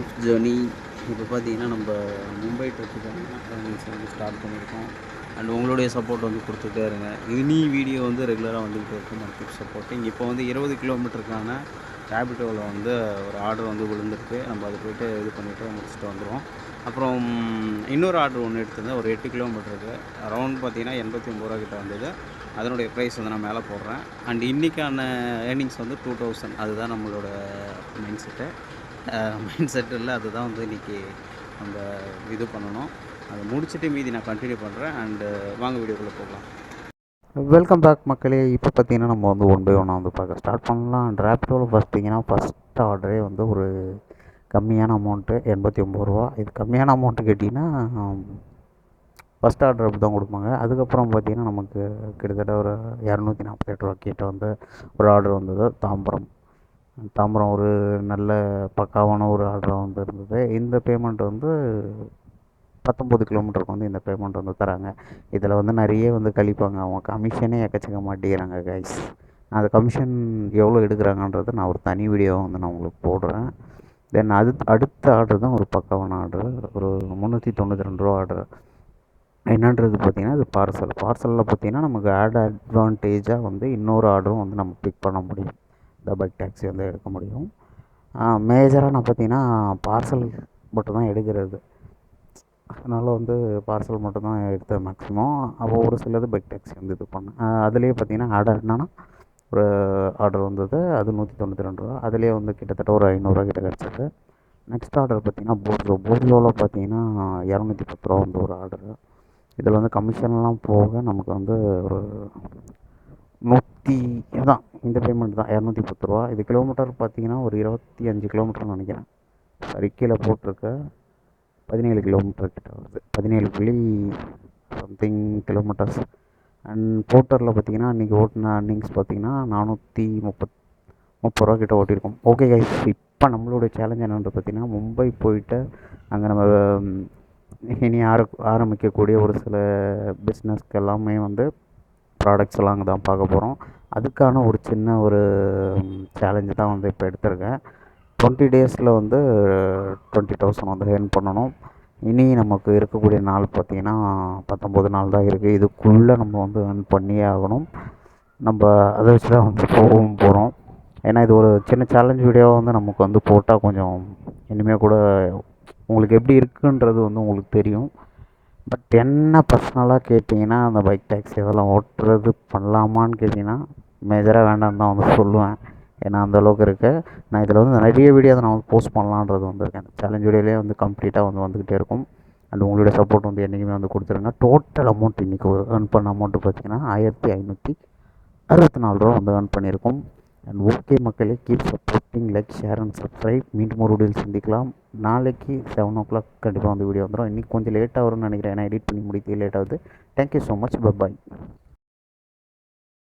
Of journey இப்போ பார்த்தீங்கன்னா நம்ம மும்பை ட்ரிப்புக்கான ரன்னிங்ஸ் வந்து ஸ்டார்ட் பண்ணியிருக்கோம். அண்ட் உங்களுடைய சப்போர்ட் வந்து கொடுத்துட்டே இருங்க. இனி வீடியோ வந்து ரெகுலராக வந்துகிட்டே இருக்கும். மல்டிப் சப்போர்ட்டிங் இப்போ வந்து இருபது கிலோமீட்டருக்கான ரேபிட்டோவில் வந்து ஒரு ஆர்டர் வந்து விழுந்திருக்கு. நம்ம அது போயிட்டு இது பண்ணிவிட்டு முடிச்சுட்டு வந்துடுவோம் அப்புறம் இன்னொரு ஆர்டர் ஒன்று எடுத்திருந்தேன். ஒரு எட்டு கிலோமீட்டருக்கு அரௌண்ட் பார்த்தீங்கன்னா எண்பத்தி ஒம்பது ரூபா கிட்ட வந்தது. அதனுடைய ப்ரைஸ் வந்து நான் மேலே போடுறேன். அண்ட் இன்றைக்கான ஏர்னிங்ஸ் வந்து டூ தௌசண்ட் அதுதான் நம்மளோட மைண்ட் செட்டு மைண்ட் செட் இல்லை அதுதான் வந்து இன்றைக்கி நம்ம இது பண்ணணும். அதை முடிச்சுட்டு மீதி நான் கண்டினியூ பண்ணுறேன் அண்டு வாங்க வீடியோக்குள்ளே போகலாம். வெல்கம் பேக் மக்களே. இப்போ பார்த்தீங்கன்னா நம்ம வந்து ஒன் பை ஒன்னாக வந்து பார்க்க ஸ்டார்ட் பண்ணலாம். ரேப்பிடோவில் பார்த்தீங்கன்னா ஃபஸ்ட் ஆர்டரே வந்து ஒரு கம்மியான அமௌண்ட்டு எண்பத்தி ஒம்பது ரூபா. இது கம்மியான அமௌண்ட்டு கேட்டிங்கன்னா ஃபஸ்ட் ஆர்டர் அப்படி தான் கொடுப்பாங்க. அதுக்கப்புறம் பார்த்தீங்கன்னா நமக்கு கிட்டத்தட்ட ஒரு இரநூத்தி நாற்பத்தெட்டு ரூபா கிட்ட வந்து ஒரு ஆர்டர் வந்தது. தாம்பரம். தாம்பரம் ஒரு நல்ல பக்காவான ஒரு ஆர்டராக வந்து இருந்தது. இந்த பேமெண்ட் வந்து பத்தொம்பது கிலோமீட்டருக்கு வந்து இந்த பேமெண்ட் வந்து தராங்க. இதில் வந்து நிறைய வந்து கழிப்பாங்க. அவங்க கமிஷனே எக்கச்சக்க மாட்டேங்கிறாங்க கைஸ் அந்த கமிஷன் எவ்வளோ எடுக்கிறாங்கன்றது நான் ஒரு தனி வீடியோவை வந்து நான் உங்களுக்கு போடுறேன். தென் அது அடுத்த ஆர்டர் தான் ஒரு பக்காவான ஆர்டர் ஒரு முந்நூற்றி தொண்ணூற்றி ரெண்டு ரூபா ஆர்டர் என்னன்றது பார்த்திங்கன்னா இது பார்சல் பார்சலில் பார்த்திங்கன்னா நமக்கு ஆட் அட்வான்டேஜாக வந்து இன்னொரு ஆர்டரும் வந்து நம்ம பிக் பண்ண முடியும். இந்த பைக் டேக்ஸி வந்து எடுக்க முடியும். மேஜராக நான் பார்த்தீங்கன்னா பார்சல் மட்டும் தான் எடுக்கிறது. அதனால் வந்து பார்சல் மட்டும் தான் எடுத்தேன் மேக்ஸிமம் அப்போ ஒரு சிலது பைக் டேக்ஸி வந்து இது பண்ணேன். அதுலேயே பார்த்தீங்கன்னா ஆர்டர் என்னென்னா ஒரு ஆர்டர் வந்தது அது நூற்றி தொண்ணூற்றி ரெண்டு ரூபா. அதுலேயே வந்து கிட்டத்தட்ட ஒரு ஐநூறுரூவா கிட்ட கிடச்சிது. நெக்ஸ்ட் ஆர்டர் பார்த்தீங்கன்னா போர்ஜோ போர்ஜோவில் பார்த்தீங்கன்னா இரநூத்தி பத்து ரூபா வந்து ஒரு ஆர்டரு இதில் வந்து கமிஷன்லாம் போக நமக்கு வந்து ஒரு நூற்றி தான் இந்த பேமெண்ட் தான் இரநூத்தி பத்து ரூபா. இது கிலோமீட்டர் பார்த்திங்கன்னா ஒரு இருபத்தி அஞ்சு கிலோமீட்டர்னு நினைக்கிறேன். சரி கீழே போட்டிருக்க பதினேழு கிலோமீட்டர் கிட்ட வருது. பதினேழு புள்ளி சம்திங் கிலோமீட்டர்ஸ் அண்ட் போர்ட்டரில் பார்த்தீங்கன்னா அன்றைக்கி ஓட்டின அர்னிங்ஸ் பார்த்திங்கன்னா நானூற்றி முப்பத் முப்பது ரூபா கிட்ட ஓட்டியிருக்கோம். ஓகே கைஸ் இப்போ நம்மளுடைய சேலஞ்ச் என்னென்னு பார்த்தீங்கன்னா மும்பை போயிட்டு அங்கே நம்ம இனி ஆர ஆரம்பிக்கக்கூடிய ஒரு சில பிஸ்னஸ்க்கு எல்லாமே வந்து ப்ராடக்ட்ஸ்லாம் அங்கே தான் பார்க்க போகிறோம் அதுக்கான ஒரு சின்ன ஒரு சேலஞ்சு தான் வந்து இப்போ எடுத்திருக்கேன். டுவெண்ட்டி டேஸில் வந்து டுவெண்ட்டி தௌசண்ட் வந்து ஏர்ன் பண்ணணும். இனி நமக்கு இருக்கக்கூடிய நாள் பார்த்திங்கன்னா பத்தொம்பது நாள் தான் இருக்குது இதுக்குள்ளே நம்ம வந்து ஏர்ன் பண்ணியே ஆகணும். நம்ம அதை வச்சு தான் வந்து போகவும் போகிறோம் ஏன்னா இது ஒரு சின்ன சேலஞ்ச் வீடியோவாக வந்து நமக்கு வந்து போட்டால் கொஞ்சம் இனிமேல் கூட உங்களுக்கு எப்படி இருக்குன்றது வந்து உங்களுக்கு தெரியும். பட் என்ன பர்சனலாக கேட்டிங்கன்னா அந்த பைக் டாக்ஸி அதெல்லாம் ஓட்டுறது பண்ணலாமான்னு கேட்டிங்கன்னா மேஜராக வேண்டாம்னு தான் வந்து சொல்லுவேன். ஏன்னா அந்தளவுக்கு இருக்குது நான் இதில் வந்து நிறைய வீடியோ அதை நான் வந்து போஸ்ட் பண்ணலான்றது வந்திருக்கேன். அந்த சேலஞ்ச் வீடியோலேயே வந்து கம்ப்ளீட்டாக வந்து வந்துக்கிட்டே இருக்கும். அண்ட் உங்களுடைய சப்போர்ட் வந்து என்றைக்குமே வந்து கொடுத்துருங்க. டோட்டல் அமௌண்ட் இன்றைக்கி ஏர்ன் பண்ண அமௌண்ட்டு பார்த்திங்கன்னா ஆயிரத்தி ஐநூற்றி அறுபத்தி நாலு ரூபா வந்து ஏர்ன் பண்ணியிருக்கோம். அண்ட் ஓகே மக்களே keep supporting like share and subscribe மீண்டும் ஒரு வீடியோவில் சந்திக்கலாம். நாளைக்கு செவன் ஓ கிளாக் கண்டிப்பாக வந்து வீடியோ வந்துடும் இன்றைக்கி கொஞ்சம் லேட்டாக வரும்னு நினைக்கிறேன். ஏன்னா எடிட் பண்ணி முடிக்க லேட் ஆகுது. Thank you so much bye bye